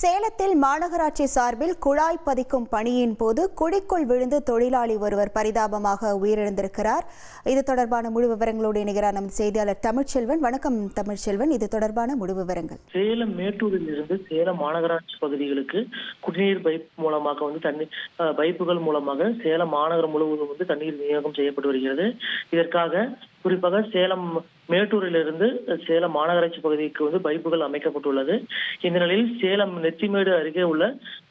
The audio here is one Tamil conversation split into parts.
சேலத்தில் மாநகராட்சி சார்பில் குழாய் பதிக்கும் பணியின் போது குழிக்குள் விழுந்து தொழிலாளி ஒருவர் பரிதாபமாக உயிரிழந்திருக்கிறார். இது தொடர்பான முழு விவரங்களோடு இணைகிறார் நமது செய்தியாளர் தமிழ்ச்செல்வன். வணக்கம் தமிழ்ச்செல்வன். இது தொடர்பான முழு விவரங்கள். சேலம் மேட்டூரில் இருந்து சேலம் மாநகராட்சி பகுதிகளுக்கு குடிநீர் பைப் மூலமாக வந்து தண்ணீர் பைப்புகள் மூலமாக சேலம் மாநகரம் முழுவதும் வந்து தண்ணீர் விநியோகம் செய்யப்பட்டு வருகிறது. இதற்காக குறிப்பாக சேலம் மேட்டூரிலிருந்து சேலம் மாநகராட்சி பகுதிக்கு வந்து பைப்புகள் அமைக்கப்பட்டுள்ளது. இந்த நிலையில் சேலம் நெத்திமேடு அருகே உள்ள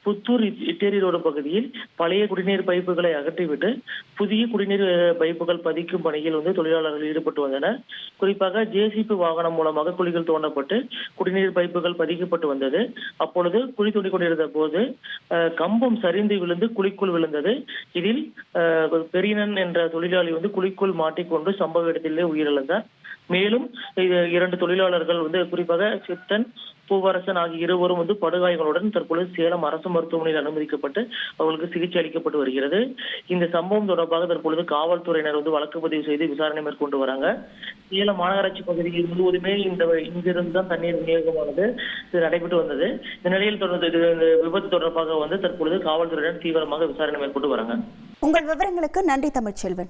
புத்தூர் இட்டேரி ரோடு பகுதியில் பழைய குடிநீர் பைப்புகளை அகற்றிவிட்டு புதிய குடிநீர் பைப்புகள் பதிக்கும் பணியில் வந்து தொழிலாளர்கள் ஈடுபட்டு வந்தனர். குறிப்பாக ஜேசிபி வாகனம் மூலமாக குழிகள் தோண்டப்பட்டு குடிநீர் பைப்புகள் பதிக்கப்பட்டு வந்தது. அப்பொழுது குழி தோண்டி கொண்டிருந்த போது அஹ், கம்பம் சரிந்து விழுந்து குழிக்குள் விழுந்தது. இதில் அஹ், பெரியனன் என்ற தொழிலாளி வந்து குழிக்குள் மாட்டிக்கொண்டு சம்பவ இடத்திலே உயிரிழந்தார். மேலும் இது இரண்டு தொழிலாளர்கள் வந்து குறிப்பாக சித்தன் பூவரசன் ஆகிய இருவரும் வந்து படுகாயங்களுடன் தற்பொழுது சேலம் அரசு மருத்துவமனையில் அனுமதிக்கப்பட்டு அவர்களுக்கு சிகிச்சை அளிக்கப்பட்டு வருகிறது. இந்த சம்பவம் தொடர்பாக தற்பொழுது காவல்துறையினர் வந்து வழக்கு பதிவு செய்து விசாரணை மேற்கொண்டு வராங்க. சேலம் மாநகராட்சி பகுதியில் முழுவதுமே இந்த இங்கிருந்து தான் தண்ணீர் விநியோகமானது இது நடைபெற்று வந்தது. இந்த நிலையில் தொடர்ந்து இது- இந்த விபத்து தொடர்பாக வந்து தற்பொழுது காவல்துறையினர் தீவிரமாக விசாரணை மேற்கொண்டு வராங்க. உங்கள் விவரங்களுக்கு நன்றி தமிழ்ச்செல்வன்.